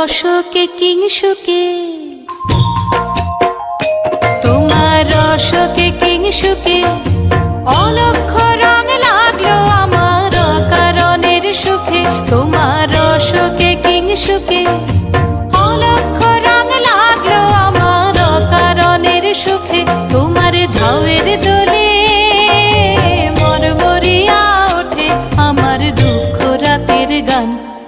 রসকে কিংসুকে তোমার রসকে কিংসুকে অলক্ষ